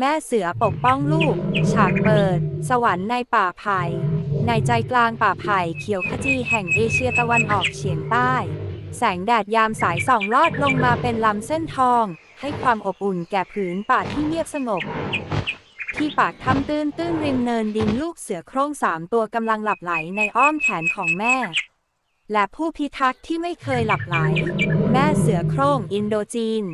แม่เสือปกป้องลูก ฉากเปิด สวรรค์ในป่าไผ่ในใจกลางป่าไผ่เขียวขจีแห่งเอเชียตะวันออกเฉียงใต้ แสงแดดยามสายส่องลอดลงมาเป็นลำเส้นทอง ให้ความอบอุ่นแก่ผืนป่าที่เงียบสงบ ที่ปากถ้ำตื้นตื้นริมเนินดินลูกเสือโคร่งสามตัวกำลังหลับไหลในอ้อมแขนของแม่ และผู้พิทักษ์ที่ไม่เคยหลับไหล แม่เสือโคร่งอินโดจีน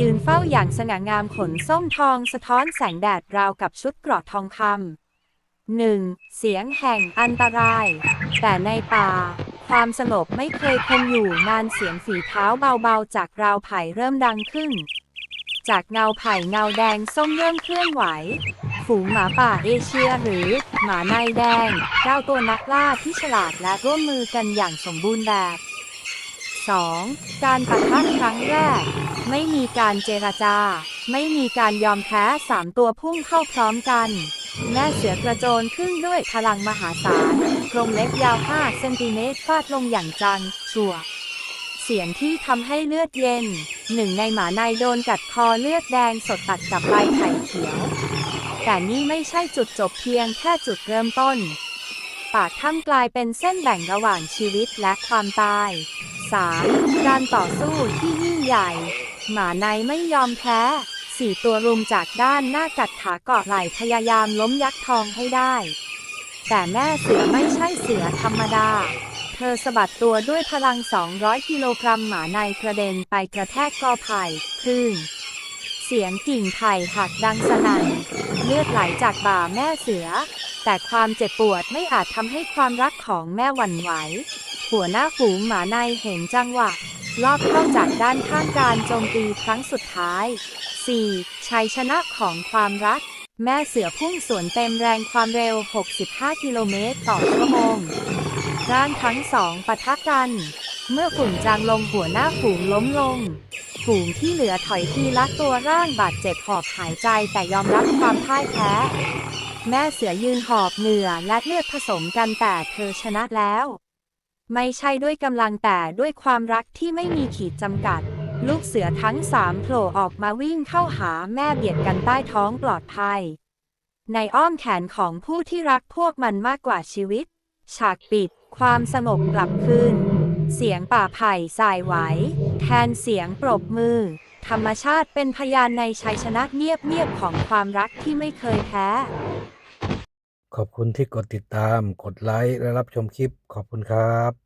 ยืนเฝ้าอย่างสง่างามขนส้มทองสะท้อนแสงแดดราวกับชุดเกราะทองคำหนึ่งเสียงแห่งอันตราย แต่ในป่า ความสงบไม่เคยคงอยู่นานเสียงฝีเท้าเบาๆ จากราวไผ่เริ่มดังขึ้น จากเงาไผ่เงาแดงส้มเริ่มเคลื่อนไหว ฝูงหมาป่าเอเชียหรือหมาในแดงเก้าตัวนักล่าที่ฉลาดและร่วมมือกันอย่างสมบูรณ์แบบ 2. การปะทะครั้งแรก ไม่มีการเจรจา ไม่มีการยอมแพ้สามตัวพุ่งเข้าพร้อมกัน แม่เสือกระโจนขึ้นด้วยพลังมหาศาลกรงเล็บยาว 5 เซนติเมตรฟาดลงอย่างจัง ชัวเสียงที่ทำให้เลือดเย็น หนึ่งในหมาในโดนกัดคอเลือดแดงสดตัดกับใบไผ่เขียว แต่นี่ไม่ใช่จุดจบเพียงแค่จุดเริ่มต้น ปากถ้ำกลายเป็นเส้นแบ่งระหว่างชีวิตและความตาย 3. การต่อสู้ที่ยิ่งใหญ่ หมาในไม่ยอมแพ้สี่ตัวรุมจากด้านหน้ากัดขาเกาะไหล่พยายามล้มยักษ์ทองให้ได้ แต่แม่เสือไม่ใช่เสือธรรมดา เธอสะบัดตัวด้วยพลัง 200 กิโลกรัมหมาในกระเด็นไปกระแทกกอไผ่คลื่น เสียงกิ่งไผ่หักดังสนั่น เลือดไหลจากบ่าแม่เสือ แต่ความเจ็บปวดไม่อาจทำให้ความรักของแม่หวั่นไหว หัวหน้าฝูงหมาในเห็นจังหวะ ลอบเข้าจากด้านข้างการโจมตีครั้งสุดท้าย 4. ชัยชนะของความรัก แม่เสือพุ่งสวนเต็มแรงความเร็ว 65 กิโลเมตรต่อชั่วโมง ร่างทั้งสองปะทะกัน เมื่อฝุ่นจางลงหัวหน้าฝูงล้มลง ฝูงที่เหลือถอยทีละตัวร่างบาดเจ็บหอบหายใจแต่ยอมรับความพ่ายแพ้ แม่เสือยืนหอบเหงื่อและเลือดผสมกันแต่เธอชนะแล้ว ไม่ใช่ด้วยกำลังแต่ด้วยความรักที่ไม่มีขีดจำกัด ลูกเสือทั้งสามโผล่ออกมาวิ่งเข้าหาแม่เบียดกันใต้ท้องปลอดภัย ในอ้อมแขนของผู้ที่รักพวกมันมากกว่าชีวิต ฉากปิด ความสงบกลับคืน เสียงป่าไผ่สายไหว แทนเสียงปรบมือ ธรรมชาติเป็นพยานในชัยชนะเงียบๆของความรักที่ไม่เคยแพ้ ขอบคุณที่กดติดตาม กดไลค์ และรับชมคลิป ขอบคุณครับ